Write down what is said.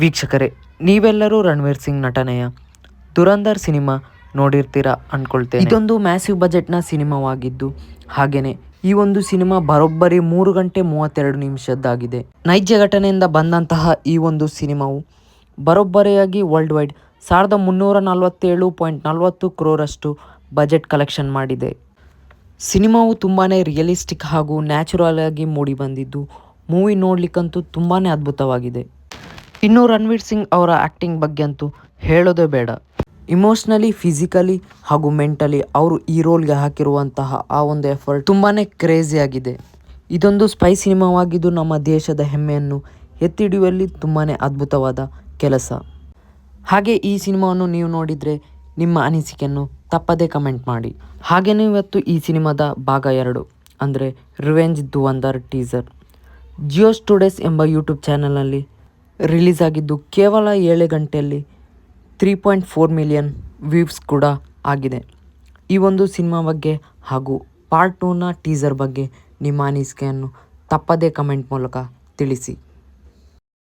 ವೀಕ್ಷಕರೇ, ನೀವೆಲ್ಲರೂ ರಣವೀರ್ ಸಿಂಗ್ ನಟನೆಯ ದುರಂದರ್ ಸಿನಿಮಾ ನೋಡಿರ್ತೀರಾ ಅನ್ಕೊಳ್ತೇನೆ. ಇದೊಂದು ಮ್ಯಾಸಿವ್ ಬಜೆಟ್ನ ಸಿನಿಮಾವಾಗಿದ್ದು, ಹಾಗೇನೆ ಈ ಒಂದು ಸಿನಿಮಾ ಬರೋಬ್ಬರಿ ಮೂರು ಗಂಟೆ ಮೂವತ್ತೆರಡು ನಿಮಿಷದ್ದಾಗಿದೆ. ನೈಜ ಘಟನೆಯಿಂದ ಬಂದಂತಹ ಈ ಒಂದು ಸಿನಿಮಾವು ಬರೋಬ್ಬರಿಯಾಗಿ ವರ್ಲ್ಡ್ ವೈಡ್ ಸಾವಿರದ ಮುನ್ನೂರ ನಲವತ್ತೇಳು ಪಾಯಿಂಟ್ ನಲವತ್ತು ಕ್ರೋರಷ್ಟು ಬಜೆಟ್ ಕಲೆಕ್ಷನ್ ಮಾಡಿದೆ. ಸಿನಿಮಾವು ತುಂಬಾ ರಿಯಲಿಸ್ಟಿಕ್ ಹಾಗೂ ನ್ಯಾಚುರಲ್ ಆಗಿ ಮೂಡಿ ಬಂದಿದ್ದು, ಮೂವಿ ನೋಡ್ಲಿಕ್ಕಂತೂ ತುಂಬಾ ಅದ್ಭುತವಾಗಿದೆ. ಇನ್ನು ರಣವೀರ್ ಸಿಂಗ್ ಅವರ ಆ್ಯಕ್ಟಿಂಗ್ ಬಗ್ಗೆ ಅಂತೂ ಹೇಳೋದೇ ಬೇಡ. ಇಮೋಷ್ನಲಿ ಫಿಸಿಕಲಿ ಹಾಗೂ ಮೆಂಟಲಿ ಅವರು ಈ ರೋಲ್ಗೆ ಹಾಕಿರುವಂತಹ ಆ ಒಂದು ಎಫರ್ಟ್ ತುಂಬಾ ಕ್ರೇಜಿ ಆಗಿದೆ. ಇದೊಂದು ಸ್ಪೈ ಸಿನಿಮಾವಾಗಿದ್ದು ನಮ್ಮ ದೇಶದ ಹೆಮ್ಮೆಯನ್ನು ಎತ್ತಿಡಿಯುವಲ್ಲಿ ತುಂಬಾ ಅದ್ಭುತವಾದ ಕೆಲಸ. ಹಾಗೆ ಈ ಸಿನಿಮಾವನ್ನು ನೀವು ನೋಡಿದರೆ ನಿಮ್ಮ ಅನಿಸಿಕೆಯನ್ನು ತಪ್ಪದೇ ಕಮೆಂಟ್ ಮಾಡಿ. ಹಾಗೆಯೇ ಇವತ್ತು ಈ ಸಿನಿಮಾದ ಭಾಗ ಎರಡು, ಅಂದರೆ ರಿವೆಂಜ್ ದುವಂದರ್ ಟೀಸರ್ ಜಿಯೋ ಸ್ಟುಡೇಸ್ ಎಂಬ ಯೂಟ್ಯೂಬ್ ಚಾನಲ್ನಲ್ಲಿ ರಿಲೀಸ್ ಆಗಿದ್ದು ಕೇವಲ ಏಳು ಗಂಟೆಯಲ್ಲಿ three point four million views ಕೂಡ ಆಗಿದೆ. ಈ ಒಂದು ಸಿನಿಮಾ ಬಗ್ಗೆ ಹಾಗೂ ಪಾರ್ಟ್ ಟೂನ ಟೀಸರ್ ಬಗ್ಗೆ ನಿಮ್ಮ ಅನಿಸಿಕೆಯನ್ನು ತಪ್ಪದೇ ಕಮೆಂಟ್ ಮೂಲಕ ತಿಳಿಸಿ.